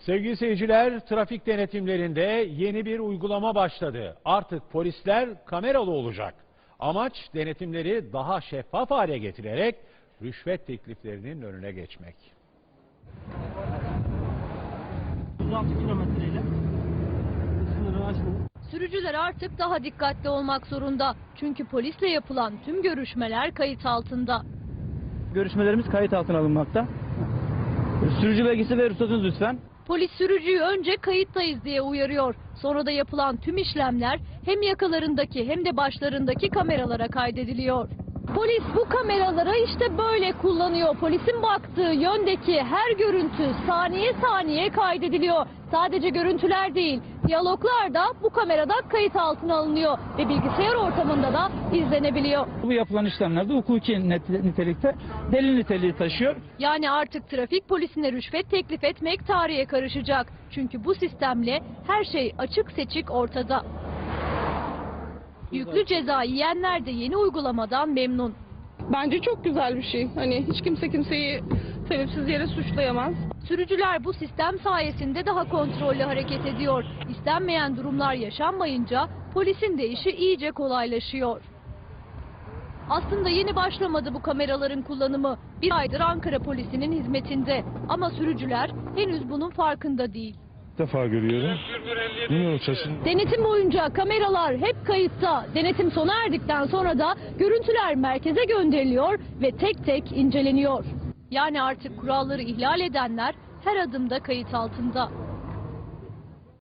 Sevgili seyirciler, trafik denetimlerinde yeni bir uygulama başladı. Artık polisler kameralı olacak. Amaç denetimleri daha şeffaf hale getirerek rüşvet tekliflerinin önüne geçmek. 106 kilometreyle sınırı aştım. Sürücüler artık daha dikkatli olmak zorunda. Çünkü polisle yapılan tüm görüşmeler kayıt altında. Görüşmelerimiz kayıt altına alınmakta. Sürücü belgesi ve ruhsatınız lütfen. Polis sürücüyü önce kayıttayız diye uyarıyor. Sonra da yapılan tüm işlemler hem yakalarındaki hem de başlarındaki kameralara kaydediliyor. Polis bu kameralara işte böyle kullanıyor. Polisin baktığı yöndeki her görüntü saniye saniye kaydediliyor. Sadece görüntüler değil, diyaloglar da bu kamerada kayıt altına alınıyor ve bilgisayar ortamında da izlenebiliyor. Bu yapılan işlemlerde hukuki net- nitelikte delil niteliği taşıyor. Yani artık trafik polisine rüşvet teklif etmek tarihe karışacak. Çünkü bu sistemle her şey açık seçik ortada. Yüklü ceza yiyenler de yeni uygulamadan memnun. Bence çok güzel bir şey. Hani hiç kimse kimseyi sebepsiz yere suçlayamaz. Sürücüler bu sistem sayesinde daha kontrollü hareket ediyor. İstenmeyen durumlar yaşanmayınca polisin de işi iyice kolaylaşıyor. Aslında yeni başlamadı bu kameraların kullanımı. Bir aydır Ankara polisinin hizmetinde. Ama sürücüler henüz bunun farkında değil. Defa görüyorum. Denetim boyunca kameralar hep kayıtta. Denetim sona erdikten sonra da görüntüler merkeze gönderiliyor ve tek tek inceleniyor. Yani artık kuralları ihlal edenler her adımda kayıt altında.